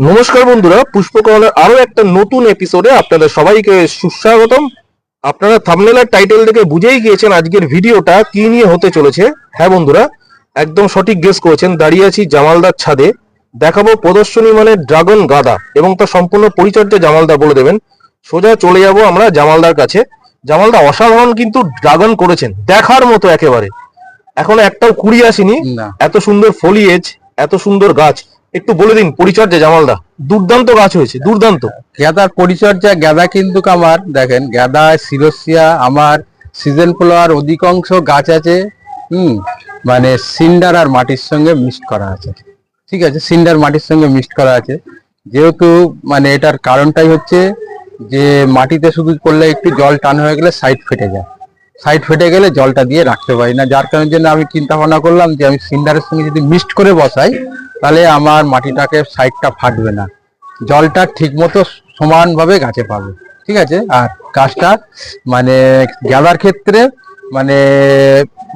নমস্কার বন্ধুরা পুষ্পকমলের আরও একটা নতুন এপিসোডে আপনাদের সবাইকে সুস্বাগতম। আপনারা থামনেলার টাইটেল দেখে বুঝেই গিয়েছেন আজকের ভিডিওটা কি নিয়ে হতে চলেছে। হ্যাঁ বন্ধুরা একদম সঠিক গেস করেছেন। দাঁড়িয়ে আছি জামালদার ছাদে। দেখাবো প্রদর্শনী মানে ড্রাগন গাদা এবং তার সম্পূর্ণ পরিচর্যা জামালদা বলে দেবেন। সোজা চলে যাব আমরা জামালদার কাছে। জামালদা অসাধারণ কিন্তু ড্রাগন করেছেন দেখার মতো একেবারে। এখনও একটাও কুড়ি আসেনি। এত সুন্দর ফলিয়েজ এত সুন্দর গাছ। একটু বলে দিন পরিচর্যা, জামালদা। দুর্দান্ত গাছ হয়েছে, দুর্দান্ত। গ্যাদার পরিচর্যা গাঁদা কিন্তু আমার দেখেন, গ্যাদা, সিরোসিয়া, আমার সিজন ফ্লাওয়ার অধিকাংশ গাছ আছে, হুম মানে সিন্ডার আর মাটির সঙ্গে মিক্সড করা আছে। ঠিক আছে, সিন্ডার মাটির সঙ্গে মিক্সড করা আছে। যেহেতু মানে এটার কারণটাই হচ্ছে যে মাটিতে শুধু করলে একটু জল টান হয়ে গেলে সাইড ফেটে যায়। সাইড ফেটে গেলে জলটা দিয়ে রাখতে পারি না, যার কারণের জন্য আমি চিন্তা ভাবনা করলাম যে আমি সিন্ডারের সঙ্গে যদি মিক্সড করে বসাই তাহলে আমার মাটিটাকে সাইডটা ফাটবে না। জলটা ঠিক মতো সমানভাবে গাছে পাবে। ঠিক আছে? আর গাছটা মানে গাঁদার ক্ষেত্রে মানে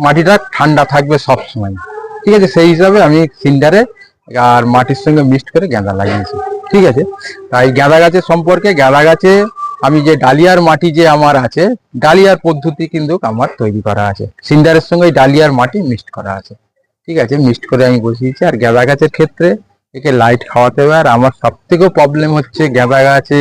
মাটিটা ঠান্ডা থাকবে সব সময়। ঠিক আছে? সেই হিসাবে আমি সিন্ডারে আর মাটির সঙ্গে মিক্সড করে গাঁদা লাগিয়েছি। ঠিক আছে? তাই গাঁদা গাছের সম্পর্কে গাঁদা গাছে আমি যে ডালিয়ার মাটি যে আমার আছে, ডালিয়ার পদ্ধতি কিন্তু আমার তৈরি করা আছে। সিন্ডারের সঙ্গে ডালিয়ার মাটি মিক্সড করা আছে। ঠিক আছে মিক্সড করে আমি বসিয়েছি। আর গাঁদা গাছের ক্ষেত্রে একে লাইট খাওয়াতে হবে। আর আমার সব থেকেও প্রবলেম হচ্ছে গাঁদা গাছে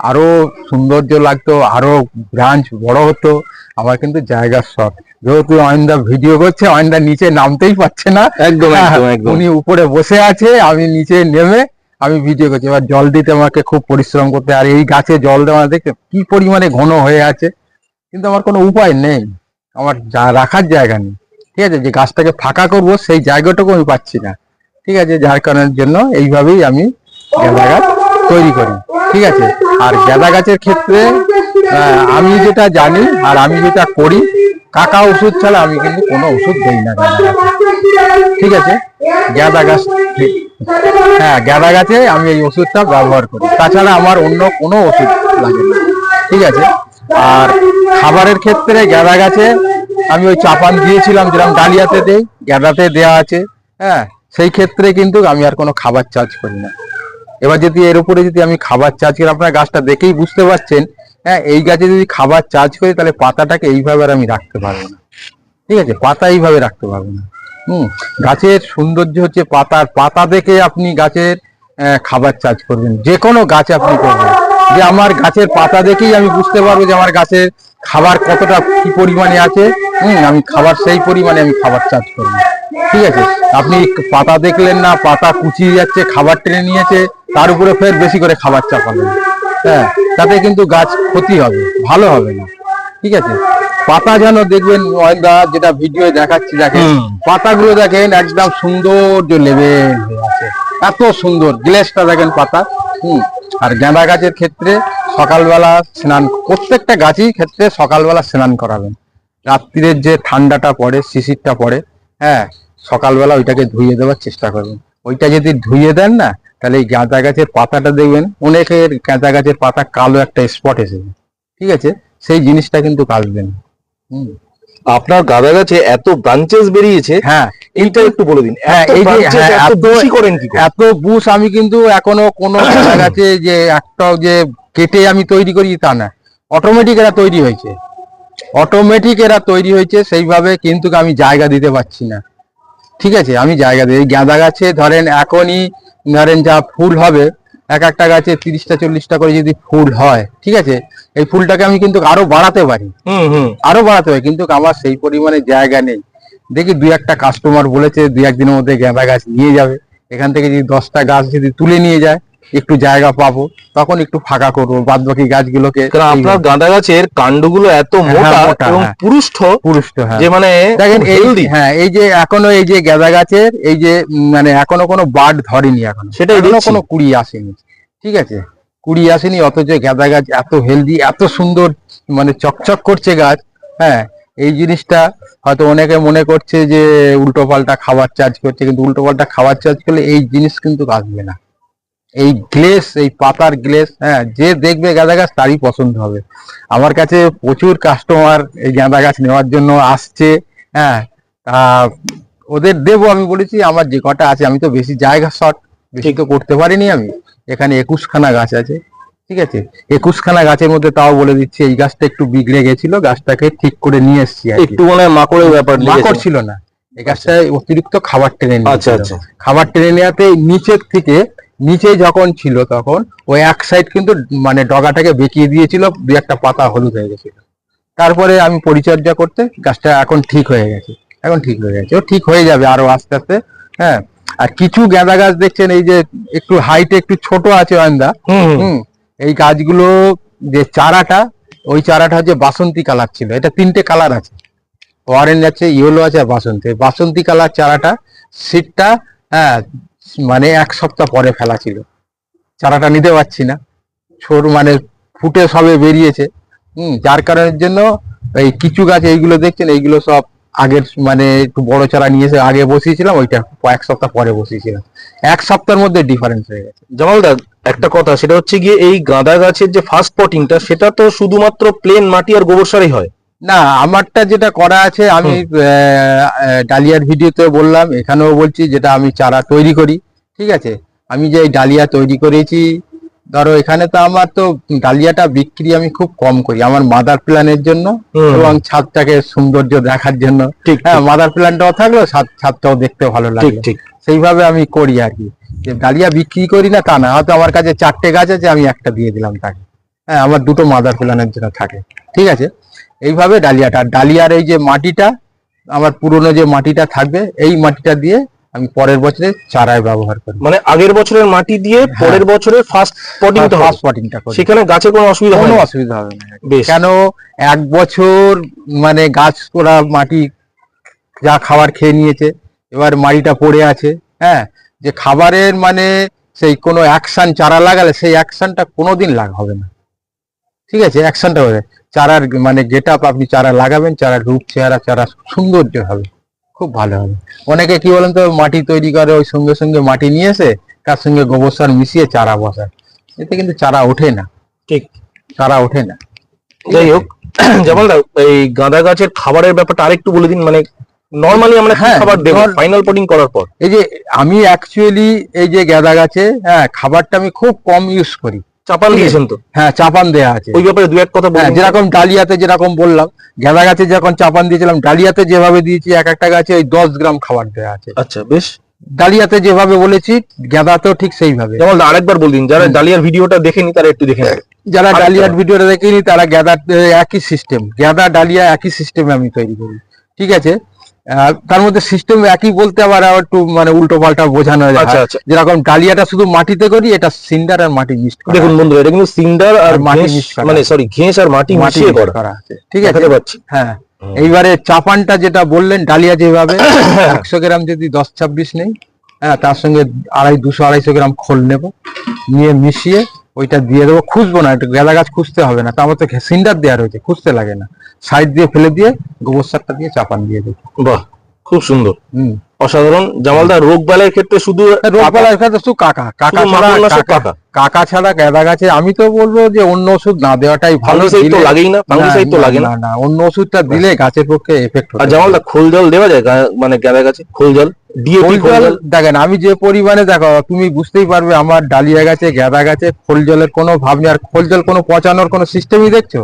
আরও সৌন্দর্য লাগতো আরও ব্রাঞ্চ বড় হতো। আমার কিন্তু জায়গার শখ। যেহেতু অয়েন্দা ভিডিও করছে অয়েন্দা নিচে নামতেই পারছে না। একদম একদম উনি উপরে বসে আছে আমি নিচে নেমে আমি ভিডিও করছি। এবার জল দিতে আমাকে খুব পরিশ্রম করতে আর এই গাছে জল দেওয়া দেখতে কি পরিমাণে ঘন হয়ে আছে। কিন্তু আমার কোনো উপায় নেই। আমার যা রাখার জায়গা নেই। ঠিক আছে? যে গাছটাকে ফাঁকা করব, সেই জায়গাটুকু আমি পাচ্ছি না। ঠিক আছে? যার কারণের জন্য এইভাবেই আমি গাঁদা গাছ তৈরি করি। ঠিক আছে? আর গাঁদা গাছের ক্ষেত্রে আমি যেটা জানি আর আমি যেটা করি, কাকা ওষুধ ছাড়া আমি কিন্তু কোনো ওষুধ দিই না গাঁদা গাছ। ঠিক আছে? গাঁদা গাছ হ্যাঁ গাঁদা গাছে আমি এই ওষুধটা ব্যবহার করি। তাছাড়া আমার অন্য কোনো ওষুধ লাগে না। ঠিক আছে? আর খাবারের ক্ষেত্রে গাঁদা গাছে আমি ওই চাপান দিয়েছিলাম যেরকম ডালিয়াতে দেই গাঁদাতে দেয়া আছে হ্যাঁ সেই ক্ষেত্রে কিন্তু আমি আর কোনো খাবার চার্জ করি না। এবার যদি এর উপরে যদি আমি খাবার চার্জ করি, আপনার গাছটা দেখেই বুঝতে পারছেন হ্যাঁ এই গাছে যদি খাবার চার্জ করি, তাহলে পাতাটাকে এইভাবে আর আমি রাখতে পারব না। ঠিক আছে, পাতা এইভাবে রাখতে পারব না। হুম, গাছের সৌন্দর্য হচ্ছে পাতার পাতা দেখে আপনি গাছের খাবার চার্জ করবেন। যে কোনো গাছে আপনি করবেন। যে আমার গাছের পাতা দেখেই আমি বুঝতে পারব যে আমার গাছের খাবার কতটা কি পরিমাণে আছে। হুম আমি খাবার সেই পরিমাণে আমি খাবার চার্জ করব। ঠিক আছে? আপনি পাতা দেখলেন না পাতা কুচিয়ে যাচ্ছে খাবার টেনে নিয়েছে তার উপরে ফের বেশি করে খাবার চাপালেন। হ্যাঁ তাতে কিন্তু গাছ ক্ষতি হবে ভালো হবে না। ঠিক আছে? পাতা যেন দেখবেন অয়েলদা যেটা ভিডিও দেখাচ্ছি দেখেন। পাতাগুলো দেখেন একদম সৌন্দর্য লেভেল হয়ে আছে। এত সুন্দর গ্লেসটা দেখেন পাতা। হুম আর গাঁদা গাছের ক্ষেত্রে সকালবেলা স্নান, প্রত্যেকটা গাছই ক্ষেত্রে সকালবেলা স্নান করাবেন। রাত্রিরের যে ঠান্ডাটা পড়ে, শিশিরটা পড়ে হ্যাঁ সকালবেলা ওইটাকে ধুয়ে দেওয়ার চেষ্টা করবেন। ওইটা যদি ধুয়ে দেন না, তাহলে এই গাঁদা গাছের পাতাটা দেখবেন, অনেকের গাঁদা গাছের পাতা কালো একটা স্পট এসেছে ঠিক আছে? সেই জিনিসটা কিন্তু কাটবেন। হুম। আপনার গাঁদা গাছে এত ব্রাঞ্চেস বেরিয়েছে হ্যাঁ। এইটা একটু বলে দিন। হ্যাঁ, এত এই যে- branches হ্যাঁ, বেশি করেন কি এত বুশ আমি কিন্তু এখনও কোনো গাঁদা গাছে যে একটাও যে কেটে আমি তৈরি করি তা না। অটোমেটিক এরা তৈরি হয়েছে। অটোমেটিক এরা তৈরি হয়েছে সেইভাবে কিন্তু আমি জায়গা দিতে পারছি না। ঠিক আছে আমি জায়গা দিই। গাঁদা গাছে ধরেন এখনই ধরেন যা ফুল হবে এক একটা গাছে তিরিশটা চল্লিশটা করে যদি ফুল হয় ঠিক আছে? এই ফুলটাকে আমি কিন্তু আরও বাড়াতে পারি। হুম হুম। আরও বাড়াতে পারি কিন্তু আমার সেই পরিমাণে জায়গা নেই। দেখি দুই একটা কাস্টমার বলেছে দুই একদিনের মধ্যে গাঁদা গাছ নিয়ে যাবে। এখান থেকে যদি দশটা গাছ যদি তুলে নিয়ে যায় একটু জায়গা পাবো তখন একটু ফাঁকা করব বাদ বাকি গাছগুলোকে আপনার গাঁদা গাছের কাণ্ডগুলো এত মোটা হ্যাঁ, এবং হ্যাঁ। পুরুষ্ঠ পুরুষ হ্যাঁ। যে মানে দেখেন হেলদি হ্যাঁ এই যে এখনও এই যে গাঁদা গাছের এই যে মানে এখনও কোনো বার্ড ধরেনি এখনও। সেটাই এখনও কোনো কুড়ি আসেনি ঠিক আছে? কুড়ি আসেনি অথচ গাঁদা গাছ এত হেলদি এত সুন্দর মানে চকচক করছে গাছ হ্যাঁ? এই জিনিসটা হয়তো অনেকে মনে করছে যে উল্টো পাল্টা খাবার চার্জ করছে কিন্তু উল্টো পাল্টা খাবার চার্জ করলে এই জিনিস কিন্তু আসবে না। এই গ্লেস এই পাতার গ্লেস হ্যাঁ যে দেখবে গাঁদা গাছ তারই পছন্দ হবে। আমার কাছে প্রচুর কাস্টমার এই গাঁদা গাছ নেওয়ার জন্য আসছে হ্যাঁ। তা ওদের দেবো আমি বলেছি আমার যে কটা আছে আমি তো বেশি জায়গা শর্ট বেশি তো করতে পারিনি আমি। এখানে একুশখানা গাছ আছে ঠিক আছে? একুশখানা গাছের মধ্যে তাও বলে দিচ্ছি এই গাছটা একটু বিগড়ে গেছিল গাছটাকে ঠিক করে নিয়ে এসছি একটু মনে হয় মাকড়ের ব্যাপার মাকড় ছিল না। এই গাছটায় অতিরিক্ত খাবার টেনে আচ্ছা আচ্ছা। খাবার টেনে নেওয়াতে নিচের থেকে নিচে যখন ছিল তখন ওই এক সাইড কিন্তু মানে ডগাটাকে বেঁকিয়ে দিয়েছিল দু একটা পাতা হলুদ হয়ে গেছিল। তারপরে আমি পরিচর্যা করতে গাছটা এখন ঠিক হয়ে গেছে এখন ঠিক হয়ে গেছে। ও ঠিক হয়ে যাবে আরও আস্তে আস্তে হ্যাঁ। আর কিছু গাঁদা গাছ দেখছেন এই যে একটু হাইটে একটু ছোট আছে অয়ন্দা হুম এই গাছগুলো যে চারাটা ওই চারাটা হচ্ছে বাসন্তী কালার ছিল। এটা তিনটে কালার আছে। অরেঞ্জ আছে ইয়েলো আছে আর বাসন্তী। বাসন্তী কালার চারাটা সিটটা হ্যাঁ মানে এক সপ্তাহ পরে ফেলা ছিল। চারাটা নিতে পারছি না। ছোট মানে ফুটে সবে বেরিয়েছে। হুম, যার কারণের জন্য এই কিছু গাছ এইগুলো দেখছেন, এইগুলো সব আগের মানে একটু বড় চারা নিয়ে এসে আগে বসিয়েছিলাম, ওইটা এক সপ্তাহ পরে বসিয়েছিলাম। এক সপ্তাহের মধ্যে ডিফারেন্স হয়ে গেছে। জামালদা, একটা কথা, সেটা হচ্ছে গিয়ে এই গাঁদা গাছের যে ফার্স্ট পটিংটা সেটা তো শুধুমাত্র প্লেন মাটি আর গোবর সারই হয়। না আমারটা যেটা করা আছে আমি ডালিয়ার ভিডিওতে বললাম এখানেও বলছি যেটা আমি চারা তৈরি করি ঠিক আছে? আমি যে ডালিয়া তৈরি করেছি ধরো এখানে তো আমার তো ডালিয়াটা বিক্রি আমি খুব কম করি আমার মাদার প্ল্যানের জন্য এবং ছাদটাকে সৌন্দর্য দেখার জন্য। ঠিক হ্যাঁ মাদার প্ল্যানটাও থাকল ছাদ- ছাদটাও দেখতে ভালো লাগে ঠিক। সেইভাবে আমি করি আর কি। যে ডালিয়া বিক্রি করি না তা না হয়তো আমার কাছে চারটে গাছ আছে আমি একটা দিয়ে দিলাম তাকে। হ্যাঁ আমার দুটো মাদার প্ল্যানের জন্য থাকে ঠিক আছে? এইভাবে ডালিয়াটা ডালিয়ার এই যে মাটিটা আমার পুরনো যে মাটিটা থাকবে এই মাটিটা দিয়ে আমি পরের বছরে চারায় ব্যবহার করি মানে আগের বছরের মাটি দিয়ে পরের বছরের ফার্স্ট হয় ফার্স্ট পটিংটা করি সেখানে গাছের কোনো অসুবিধা হয় কোনো না অসুবিধা হবে না। বেশ। কেন এক বছর মানে গাছ ওরা মাটি যা খাবার খেয়ে নিয়েছে এবার মাটিটা পড়ে আছে হ্যাঁ? যে খাবারের মানে সেই কোনো অ্যাকশন চারা লাগালে সেই অ্যাকশনটা কোনোদিন লাগ হবে না। ঠিক আছে অ্যাকশনটা হবে। চারার মানে গেট আপ আপনি চারা লাগাবেন চারা রূপ চেহারা চারা সৌন্দর্য হবে। খুব ভালো হবে। অনেকে কি বলেন তো মাটি তৈরি করে ওই সঙ্গে সঙ্গে মাটি নিয়ে এসে তার সঙ্গে গোবর সার মিশিয়ে চারা বসায়। এতে কিন্তু চারা ওঠে না। ঠিক। চারা ওঠে না। যাই হোক জামালদা এই গাঁদা গাছের খাবারের ব্যাপারটা আরেকটু বলে দিন মানে নর্মালি আমরা হ্যাঁ, খাবার দেবো? ফাইনাল পটিং করার পর। এই যে আমি অ্যাকচুয়ালি এই যে গাঁদা গাছে হ্যাঁ খাবারটা আমি খুব কম ইউজ করি। চাপান দিয়েছেন তো? হ্যাঁ চাপান দেয়া আছে। ওই ব্যাপারে দু এক কথা হ্যাঁ বলুন যেরকম ডালিয়াতে যেরকম বললাম গাঁদা গাছে যখন চাপান দিয়েছিলাম ডালিয়াতে যেভাবে দিয়েছি এক একটা গাছে ওই দশ গ্রাম খাবার দেওয়া আছে। আচ্ছা বেশ। ডালিয়াতে যেভাবে বলেছি গাঁদাতেও ঠিক সেইভাবে। জামালদা আরেকবার বল দিন যারা ডালিয়ার ভিডিওটা দেখেনি তারা একটু দেখে যারা। ডালিয়ার ভিডিওটা দেখেনি তারা গাঁদা একই সিস্টেম গাঁদা ডালিয়া একই সিস্টেমে আমি তৈরি করি। ঠিক আছে? তার মধ্যে সিস্টেম একই বলতে আবার একটু মানে উল্টো পাল্টা বোঝানো যায়। আচ্ছা আচ্ছা। যেরকম ডালিয়াটা শুধু মাটিতে করি এটা সিন্ডার আর মাটি মিক্সড করা দেখুন বন্ধু এটা কিন্তু সিন্ডার আর মাটি। মানে সরি ঘেঁস আর মাটি মিশিয়ে করা। আছে। ঠিক আছে? পাচ্ছি? হ্যাঁ। এইবারে চাপানটা যেটা বললেন ডালিয়া যেভাবে একশো গ্রাম যদি দশ ছাব্বিশ নেই হ্যাঁ তার সঙ্গে আড়াই দুশো আড়াইশো গ্রাম খোল নেব নিয়ে মিশিয়ে ওইটা দিয়ে দেবো খুঁজবো না একটু গেলা গাছ খুঁজতে হবে না। তা আমার তো সিন্ডার দেওয়া রয়েছে খুঁজতে লাগে না। সাইড দিয়ে ফেলে দিয়ে গোবর সারটা দিয়ে চাপান দিয়ে দেবো। বাহ খুব সুন্দর। হুম। অসাধারণ। জামালদা রোগ বালাইয়ের ক্ষেত্রে শুধু রোগবালার কাছে শুধু কাকা। কাকা কাকা। কাকা। ছাড়া গেঁদা গাছে আমি তো বলব যে অন্য ওষুধ না দেওয়াটাই ভালো। তো লাগেই না ফাঙ্গিসাইড তো লাগে না। না অন্য ওষুধটা দিলে গাছের পক্ষে এফেক্ট আর জামালদা খোল জল দেওয়া যায়? মানে গাদা গাছে খোল জল? ডিএপি খোল দেখেন আমি যে পরিমাণে দেখো তুমি বুঝতেই পারবে আমার ডালিয়া গাছে গাঁদা গাছে খোল জলের কোনো ভাব নেই। আর খোল জল কোনো পচানোর কোনো সিস্টেমই দেখছ?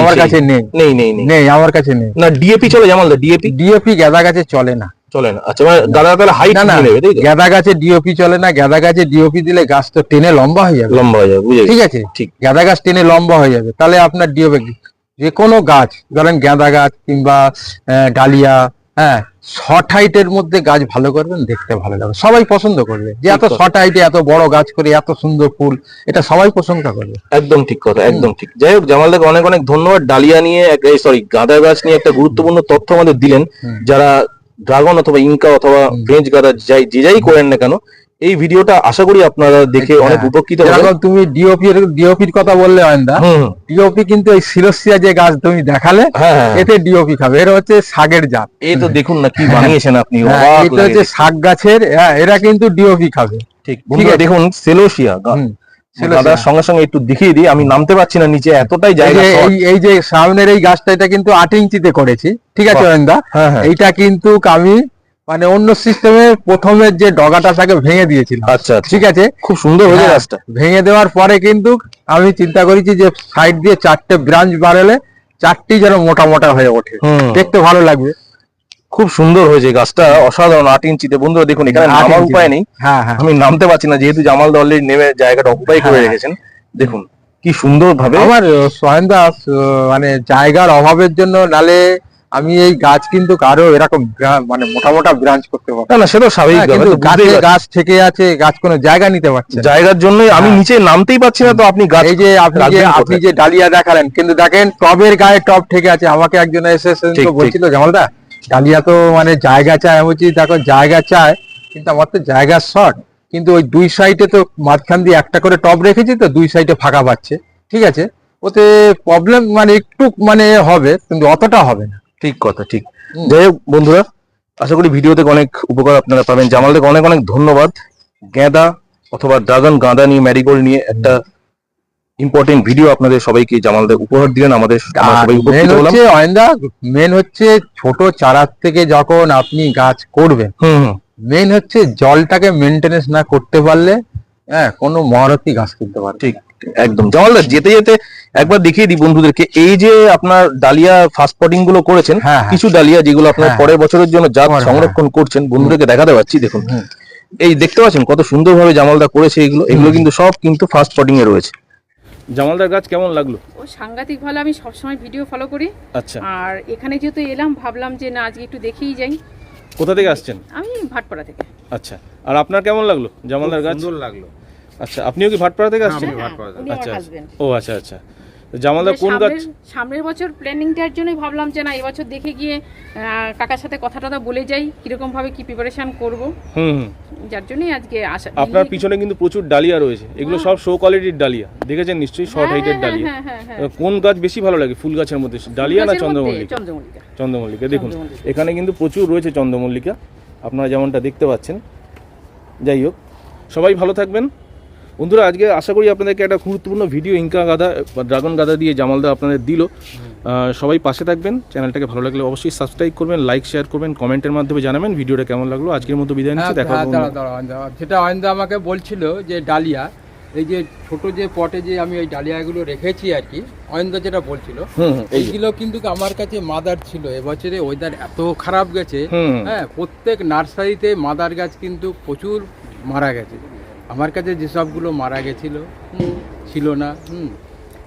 আমার কাছে নেই। নেই নেই নেই। নেই আমার কাছে নেই। না ডিএপি চলে জামালদা ডিএপি ডিএপি গাঁদা গাছে চলে না। চলে না। আচ্ছা মানে গাদা তাহলে হাইট না না নেবে তাই গাঁদা গাছে ডিওপি চলে না গাঁদা গাছে ডিওপি দিলে গাছ তো টেনে লম্বা হয়ে যাবে। লম্বা হয়ে যাবে বুঝে ঠিক আছে? ঠিক। গাঁদা গাছ টেনে লম্বা হয়ে যাবে তাহলে আপনার ডিওপি যে কোনো গাছ ধরেন গাঁদা গাছ কিংবা ডালিয়া হ্যাঁ শর্ট হাইটের মধ্যে গাছ ভালো করবেন দেখতে ভালো লাগবে। সবাই পছন্দ করবে যে এত শর্ট হাইটে এত বড় গাছ করে এত সুন্দর ফুল এটা সবাই প্রশংসা করবে। একদম ঠিক কথা একদম ঠিক। যাই হোক জামালদাকে অনেক অনেক ধন্যবাদ। ডালিয়া নিয়ে সরি গাঁদা গাছ নিয়ে একটা গুরুত্বপূর্ণ তথ্য আমাদের দিলেন যারা ড্রাগন অথবা ইনকা অথবা। ফ্রেঞ্চ গাঁদা যাই যে যাই করেন না কেন এই ভিডিওটা আশা করি আপনারা দেখে হ্যাঁ। অনেক উপকৃত হবেন তুমি ডিওপি ডিওপির কথা বললে অয়ন্দা। ডিওপি কিন্তু এই সিরোসিয়া যে গাছ তুমি দেখালে হ্যাঁ হ্যাঁ এতে ডিওপি খাবে এর হচ্ছে শাকের জাত এই তো দেখুন না কি বানিয়েছেন আপনি এটা হচ্ছে শাক গাছের এরা কিন্তু ডিওপি খাবে ঠিক আছে। দেখুন সেলোসিয়া সেলোসিয়া। দাদার সঙ্গে সঙ্গে একটু দেখিয়ে দিই আমি নামতে পারছি না নিচে এতটাই জায়গা এই- যে সামনের এই গাছটা এটা কিন্তু আট ইঞ্চিতে করেছি। ঠিক আছে। অয়ন্দা হ্যাঁ হ্যাঁ। এইটা কিন্তু আমি মানে অন্য সিস্টেমে প্রথমে যে ডগাটা তাকে ভেঙে দিয়েছিল আচ্ছা আচ্ছা। ঠিক আছে? খুব সুন্দর হয়েছে হ্যাঁ, গাছটা। ভেঙে দেওয়ার পরে কিন্তু আমি চিন্তা করেছি যে সাইড দিয়ে চারটে ব্রাঞ্চ বাড়ালে চারটি যেন মোটা মোটা হয়ে ওঠে। দেখতে ভালো লাগবে। খুব সুন্দর হয়েছে গাছটা। অসাধারণ আট ইঞ্চিতে। বন্ধুরা দেখুন এখানে নামার উপায় নেই। হ্যাঁ হ্যাঁ। আমি নামতে পারছি না যেহেতু জামাল অলরেডি নেমে জায়গাটা অকুপাই করে হ্যাঁ। রেখেছেন। দেখুন কি সুন্দর ভাবে আমার সোহেন দাস মানে জায়গার অভাবের জন্য নালে আমি এই গাছ কিন্তু কারও এরকম মানে মোটা মোটা ব্রাঞ্চ করতে পারব না। না সেটা স্বাভাবিক গাছে গাছ থেকে আছে গাছ কোনো জায়গা নিতে পারছে জায়গার জন্যই আমি। নিচে নামতেই পারছি না তো আপনি গাছ এই যে আপনি যে আপনি যে ডালিয়া দেখালেন কিন্তু দেখেন টবের গায়ে টব থেকে আছে। আমাকে একজন এসে। বলছিল জামালদা ডালিয়া তো মানে জায়গা চায় আমি বলছি দেখো জায়গা চায় কিন্তু আমার তো জায়গা শর্ট। কিন্তু ওই দুই সাইডে তো মাঝখান দিয়ে একটা করে টব রেখেছি তো দুই সাইডে ফাঁকা পাচ্ছে। ঠিক আছে? ওতে প্রবলেম মানে একটু মানে হবে কিন্তু অতটা হবে না। ঠিক কথা ঠিক। যাই হোক বন্ধুরা আশা করি ভিডিও থেকে অনেক উপকার আপনারা পাবেন। জামাল থেকে অনেক অনেক ধন্যবাদ। গেঁদা অথবা ড্রাগন গাঁদা নিয়ে ম্যারিগোল্ড নিয়ে একটা ইম্পর্টেন্ট ভিডিও আপনাদের সবাইকে জামালদের উপহার দিলেন আমাদের মেন হচ্ছে অয়েন্দা মেন হচ্ছে ছোট চারার থেকে যখন আপনি গাছ করবেন মেন হচ্ছে জলটাকে মেনটেনেন্স না করতে পারলে হ্যাঁ কোনো মহারথী গাছ কিনতে পারে ঠিক একদম। জামালদা যেতে যেতে একবার দেখিয়ে দিই বন্ধুদেরকে এই যে আপনার ডালিয়া ফাস্ট পটিংগুলো করেছেন হ্যাঁ, হ্যাঁ। কিছু ডালিয়া যেগুলো আপনার হ্যাঁ। পরের বছরের জন্য জাত পরে, সংরক্ষণ করছেন বন্ধুদেরকে দেখাতে পাচ্ছি দেখুন। এই দেখতে পাচ্ছেন কত সুন্দরভাবে জামালদা করেছে এগুলো এগুলো কিন্তু সব কিন্তু ফাস্ট পটিং এ রয়েছে। জামালদার গাছ কেমন লাগল? ও সাংঘাতিক ভালো আমি সবসময় ভিডিও ফলো করি। আচ্ছা। আর এখানে যেহেতু এলাম ভাবলাম যে না আজকে একটু দেখেই যাই। কোথা থেকে আসছেন? আমি ভাটপাড়া থেকে। আচ্ছা আর আপনার কেমন লাগল জামালদার গাছ? সুন্দর লাগল। আচ্ছা আপনিও কি ভাটপাড়া থেকে আসছেন? হ্যাঁ, ভাটপাড়া থেকে। আচ্ছা ও আচ্ছা আচ্ছা। তো জামালদার কোন গাছ সামনের বছর প্ল্যানিংটার জন্যই ভাবলাম যে না এবছর দেখে গিয়ে কাকার সাথে কথা টথা বলে যাই কীরকম ভাবে কি প্রিপারেশন করব। হুম হুম। যার জন্যই আজকে আসা আপনার পিছনে কিন্তু প্রচুর ডালিয়া রয়েছে। এগুলো সব শো কোয়ালিটির ডালিয়া। দেখেছেন নিশ্চয়ই? শর্ট হ্যাঁ, হাইটের হ্যাঁ, ডালিয়া। হ্যাঁ, হ্যাঁ, হ্যাঁ। কোন গাছ বেশি ভালো লাগে ফুল গাছের মধ্যে? ডালিয়া না চন্দ্রমল্লিকা? চন্দ্রমল্লিকা। দেখুন এখানে কিন্তু প্রচুর রয়েছে চন্দ্রমল্লিকা। আপনারা যেমনটা দেখতে পাচ্ছেন। যাই হোক সবাই ভালো থাকবেন। বন্ধুরা আজকে আশা করি আপনাদেরকে একটা গুরুত্বপূর্ণ ভিডিও ইনকা গাদা বা ড্রাগন গাদা দিয়ে জামালদা আপনাদের দিল। সবাই পাশে থাকবেন চ্যানেলটাকে ভালো লাগলে অবশ্যই সাবস্ক্রাইব করবেন লাইক শেয়ার করবেন কমেন্টের মাধ্যমে জানাবেন ভিডিওটা কেমন লাগল আজকের মতো বিদায় নিচ্ছি দেখা হবে অন্য- যেটা অয়েন্দা আমাকে বলছিল যে ডালিয়া এই যে ছোট যে পটে যে আমি ওই ডালিয়াগুলো রেখেছি আর কি অয়েন্দা যেটা বলছিল। এইগুলো কিন্তু আমার কাছে মাদার ছিল। এবছরে ওয়েদার এত খারাপ গেছে হ্যাঁ প্রত্যেক নার্সারিতে মাদার গাছ কিন্তু প্রচুর মারা গেছে। আমার কাছে যেসবগুলো মারা গেছিল ছিল না হুম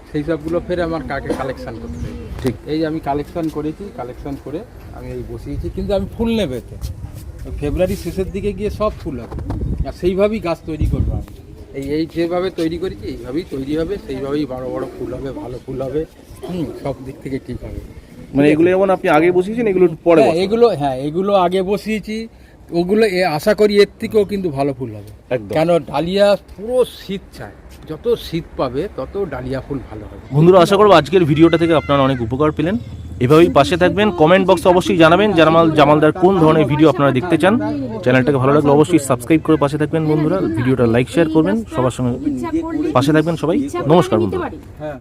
সেই সবগুলো ফের আমার কাকে কালেকশন করতে ঠিক। এই আমি কালেকশন করেছি কালেকশন করে আমি এই বসিয়েছি কিন্তু আমি ফুল নেবে তো ফেব্রুয়ারি শেষের দিকে গিয়ে সব ফুল হবে। আর সেইভাবেই গাছ তৈরি করব আমি। এই এই যেভাবে তৈরি করেছি এইভাবেই তৈরি হবে সেইভাবেই বড় বড় ফুল হবে ভালো ফুল হবে হুম সব দিক থেকে ঠিক হবে। মানে এগুলো যেমন আপনি আগে বসিয়েছেন এগুলো পরে হ্যাঁ, এগুলো হ্যাঁ এগুলো আগে বসিয়েছি ওগুলো এ আশা করি এর থেকেও কিন্তু ভালো ফুল হবে। কেন ডালিয়া পুরো শীত চায়। যত শীত পাবে তত ডালিয়া ফুল ভালো হবে। বন্ধুরা আশা করব আজকের ভিডিওটা থেকে আপনারা অনেক উপকার পেলেন। এভাবেই পাশে থাকবেন। কমেন্ট বক্সে অবশ্যই জানাবেন জামাল জামালদার কোন ধরনের ভিডিও আপনারা দেখতে চান। চ্যানেলটাকে ভালো লাগলে অবশ্যই সাবস্ক্রাইব করে পাশে থাকবেন বন্ধুরা। ভিডিওটা লাইক শেয়ার করবেন। সবার সঙ্গে পাশে থাকবেন সবাই। নমস্কার বন্ধুরা। হ্যাঁ।